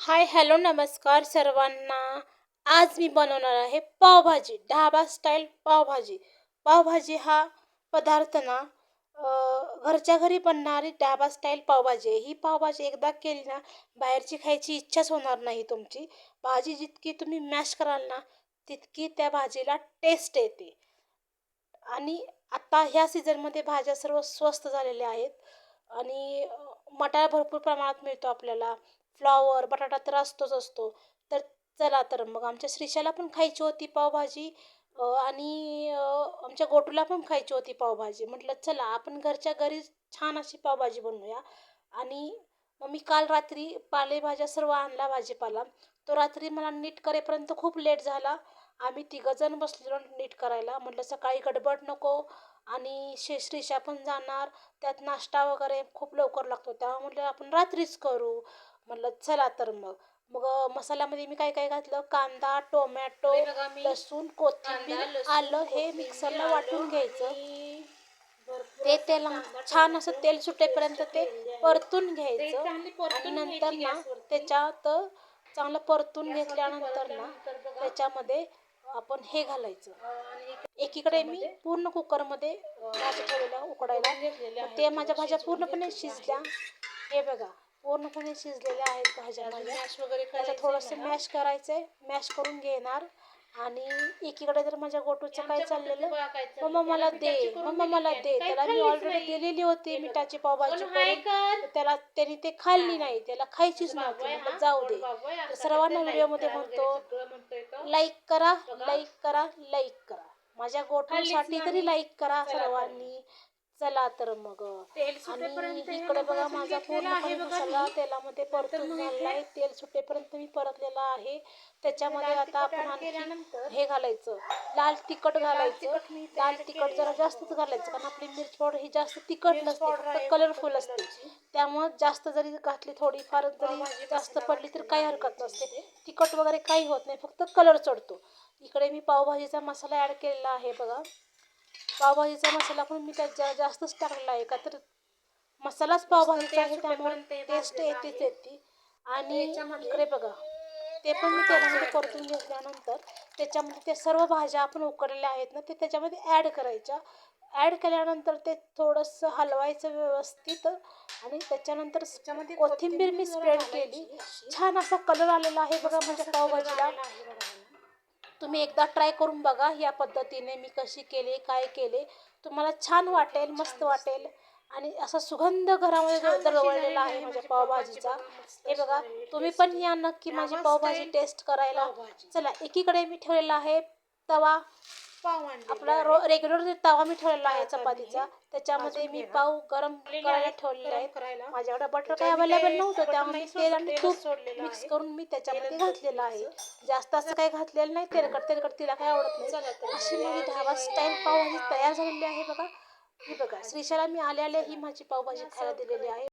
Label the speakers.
Speaker 1: Hi hello नमस्कार सर्वांना. आज मी बनवणार आहे पावभाजी ढाबा स्टाईल पावभाजी. पावभाजी हा पदार्थ ना घरच्या घरी बनणारी ढाबा स्टाईल पावभाजी आहे. ही पावभाजी एकदा केली ना बाहेरची खायची इच्छाच होणार नाही तुमची. भाजी जितकी तुम्ही मॅश कराल ना तितकी त्या भाजीला टेस्ट येते. आणि आता ह्या सीझनमध्ये भाज्या सर्व स्वस्त झालेल्या आहेत. आणि मटार भरपूर प्रमाणात मिळतो आपल्याला. फ्लॉवर बटाटा तर असतोच असतो. तर चला तर मग आमच्या श्रीशाला पण खायची होती पावभाजी आणि आमच्या गोटूला पण खायची होती पावभाजी. म्हटलं चला आपण घरच्या घरी छान अशी पावभाजी बनवूया. आणि मग मी काल रात्री पालेभाज्या सर्व आणला भाजीपाला. तो रात्री मला नीट करेपर्यंत खूप लेट झाला. आम्ही तिघंजण बसलेलो नीट करायला. म्हटलं सकाळी गडबड नको आणि शे श्रीशा पण जाणार. त्यात नाश्ता वगैरे खूप लवकर लागतो. तेव्हा म्हटलं आपण रात्रीच करू. म्हटलं चला तर मग. मग मसाल्यामध्ये मी काय काय घातलं? कांदा टोमॅटो लसूण कोथिंबीर आलं. हे मिक्सरला वाटून घ्यायचं. ते तेल छान असं तेल सुटेपर्यंत ते परतून घ्यायचं. आणि नंतर ना त्याच्यात चांगलं परतून घेतल्यानंतर ना त्याच्यामध्ये आपण हे घालायचं. एकीकडे मी पूर्ण कुकरमध्ये भाजी ठेवलेल्या उकडायला. ते माझ्या भाज्या पूर्णपणे शिजल्या. हे बघा पूर्णपणे शिजलेल्या आहेत भाज्या माझ्या. त्याचं थोडंसं मॅश करायचं आहे मॅश करून घेणार. आणि एकीकडे तर माझ्या गोटूचं काय चाललेलं मम्मा मला दे मम्मा मला दे. त्याला मी ऑलरेडी दिलेली होती मिठाची पावभाजी करून. त्याला त्याने ते खाल्ली नाही त्याला खायचीच नव्हती. जाऊ दे. तर सर्वांना व्हिडिओमध्ये म्हणतो लाईक करा लाईक करा लाईक करा. माझ्या गोठ्यासाठी तरी लाईक करा सर्वांनी. चला तर मग. इकडे बघा माझा पूर्णपणे मसाला तेलामध्ये परतून झालेला आहे. तेल सुटेपर्यंत मी परतलेला आहे. त्याच्यामध्ये आता आपण आणखी हे घालायचं. लाल तिखट घालायचं. लाल तिखट जरा जास्तच घालायचं कारण आपली मिरची पावडर ही जास्त तिखट नसते फक्त कलरफुल असते. त्यामुळं जास्त जरी घातली थोडीफार जरी जास्त पडली तर काही हरकत नसते. तिखट वगैरे काही होत नाही फक्त कलर चढतो. इकडे मी पावभाजीचा मसाला ॲड केलेला आहे बघा. पावभाजीचा मसाला पण मी त्यात जा जास्तच टाकलेला आहे. का तर मसालाच पावभाजीचा आहे त्यामुळे टेस्ट येतेच येते. आणि इकडे बघा ते पण मी तेलामध्ये परतून घेतल्यानंतर त्याच्यामध्ये ते सर्व भाज्या आपण उकडलेल्या आहेत ना ते त्याच्यामध्ये ॲड करायच्या. ॲड केल्यानंतर ते थोडंसं हलवायचं व्यवस्थित आणि त्याच्यानंतर कोथिंबीर मी स्प्रेड केली. छान असा कलर आलेला आहे बघा माझ्या पावभाजीला. तुम्ही एकदा ट्राय करून बघा या पद्धतीने मी कशी केले काय केले. तुम्हाला छान वाटेल मस्त वाटेल. आणि असा सुगंध घरामध्ये दर- दरवळलेला आहे माझ्या पावभाजीचा. हे बघा तुम्ही पण या नक्की माझी पावभाजी टेस्ट करायला. चला एकीकडे मी ठेवलेला आहे तवा. आपला रो रेग्युलर तवा मी ठेवलेला आहे चपातीचा त्याच्यामध्ये मी पाव गरम करायला ठेवलेले आहेत. माझ्याकडे बटर काही अवेलेबल नव्हतं त्यामुळे तेल आणि तूप मिक्स करून मी त्याच्यामध्ये घातलेलं आहे. जास्त असं काही घातलेलं नाही तेलकट तेलकट तिला काही आवडत नाही. अशी माझी ढाबा स्टाईल पावभाजी तयार झालेली आहे बघा. ही बघा श्रीशाला मी आले आले ही माझी पावभाजी खायला दिलेली आहे.